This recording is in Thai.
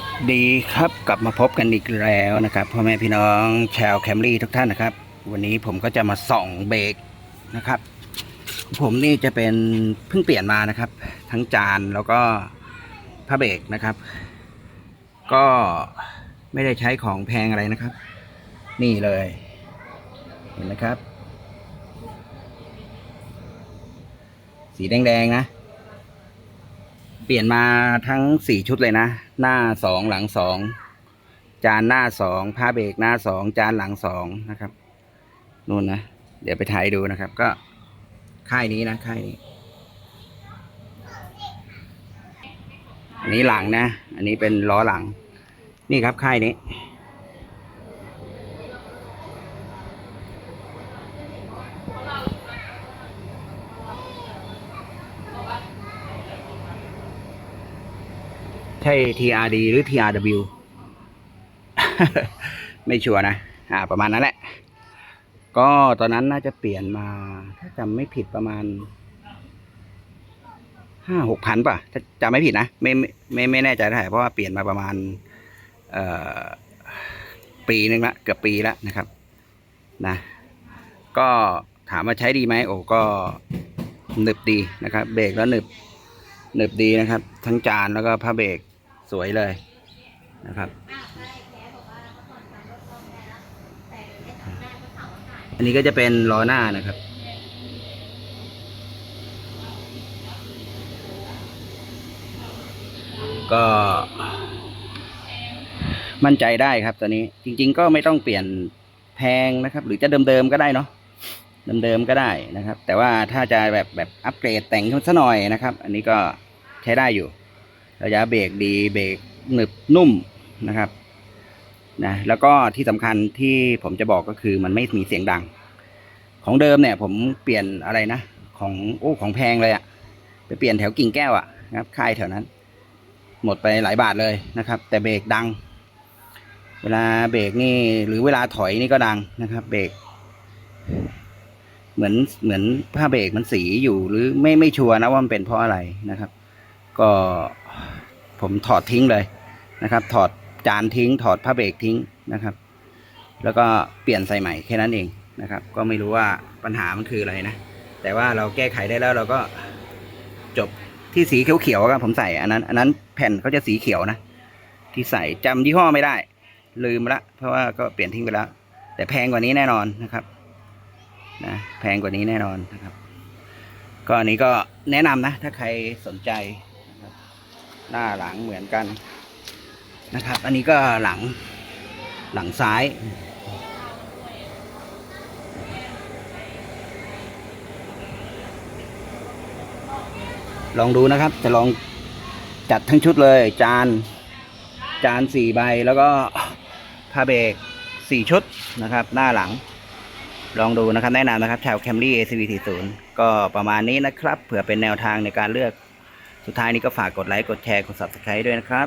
วัสดีครับกลับมาพบกันอีกแล้วนะครับพ่อแม่พี่น้องชาวแคมรี่ทุกท่านนะครับ วันนี้ผมก็จะมาส่องเบรกนะครับ ผมนี่จะเป็นเพิ่งเปลี่ยนมานะครับ ทั้งจานแล้วก็ผ้าเบรกนะครับ ก็ไม่ได้ใช้ของแพงอะไรนะครับ นี่เลย เห็นไหมครับ สีแดงๆนะ เปลี่ยนมาทั้งสี่ชุดเลยนะ หน้าสองหลังสองจานหน้าสองผ้าเบรกหน้าสองจานหลังสองนะครับนู่นนะ เดี๋ยวไปถ่ายดูนะครับ ก็ค่ายนี้นะค่ายนี้ อันนี้หลังนะ อันนี้เป็นล้อหลัง นี่ครับค่ายนี้ ใช่ TRD หรือ TRW ไม่ชัวร์นะ อ่า ประมาณนั้นแหละ ก็ตอนนั้นน่าจะเปลี่ยนมา ถ้าจำไม่ผิดประมาณห้าหกพันป่ะ ถ้าจำไม่ผิดนะ ไม่ไม่ไม่แน่ใจเท่าไหร่เพราะว่าเปลี่ยนมาประมาณ เอ่อ ปีนึงละ เกือบปีล้วนะครับ นะ ก็ถามว่าใช้ดีไหมโอ้ก็หนึบดีนะครับ เบรกแล้วหนึบหนึบดีนะครับ ทั้งจานแล้วก็ผ้าเบรก สวยเลยนะครับ อันนี้ก็จะเป็นล้อหน้านะครับ ก็มั่นใจได้ครับตอนนี้จริง ๆ ก็ไม่ต้องเปลี่ยนแพงนะครับ หรือจะเดิมๆก็ได้เนาะเดิมๆก็ได้นะครับ แต่ว่าถ้าจะแบบแบบอัปเกรดแต่งขึ้นซะหน่อยนะครับ อันนี้ก็ใช้ได้อยู่ ระยะเบรกดีเบรกหนึบนุ่มนะครับนะแล้วก็ที่สำคัญที่ผมจะบอกก็คือมันไม่มีเสียงดัง ของเดิมเนี่ยผมเปลี่ยนอะไรนะ ของโอ้ของแพงเลยอะไปเปลี่ยนแถวกิ่งแก้วอะนะครับค่ายแถวนั้น หมดไปหลายบาทเลยนะครับ แต่เบรกดัง เวลาเบรกนี่หรือเวลาถอยนี่ก็ดังนะครับ เบรกเหมือนเหมือนผ้าเบรกมันสีอยู่หรือไม่ไม่ชัวร์นะว่ามันเป็นเพราะอะไรนะครับ ก็ผมถอดทิ้งเลยนะครับ ถอดจานทิ้ง ถอดผ้าเบรกทิ้งนะครับ แล้วก็เปลี่ยนใส่ใหม่แค่นั้นเองนะครับ ก็ไม่รู้ว่าปัญหามันคืออะไรนะ แต่ว่าเราแก้ไขได้แล้วเราก็จบที่สีเขียวๆครับผมใส่อันนั้น อันนั้นแผ่นเขาจะสีเขียวนะ ที่ใส่จำยี่ห้อไม่ได้ ลืมละเพราะว่าก็เปลี่ยนทิ้งไปแล้ว แต่แพงกว่านี้แน่นอนนะครับนะแพงกว่านี้แน่นอนนะครับ ก็อันนี้ก็แนะนำนะ ถ้าใครสนใจ หน้าหลังเหมือนกันนะครับ อันนี้ก็หลังหลังซ้าย ลองดูนะครับ จะลองจัดทั้งชุดเลย จาน จานสี่ใบแล้วก็ผ้าเบรกสี่ชุดนะครับ หน้าหลัง ลองดูนะครับ แนะนำนะครับชาวแคมรี่ ACV 40ก็ประมาณนี้นะครับ เผื่อเป็นแนวทางในการเลือก สุดท้ายนี้ก็ฝากกดไลค์ กดแชร์ กด Subscribe ด้วยนะครับ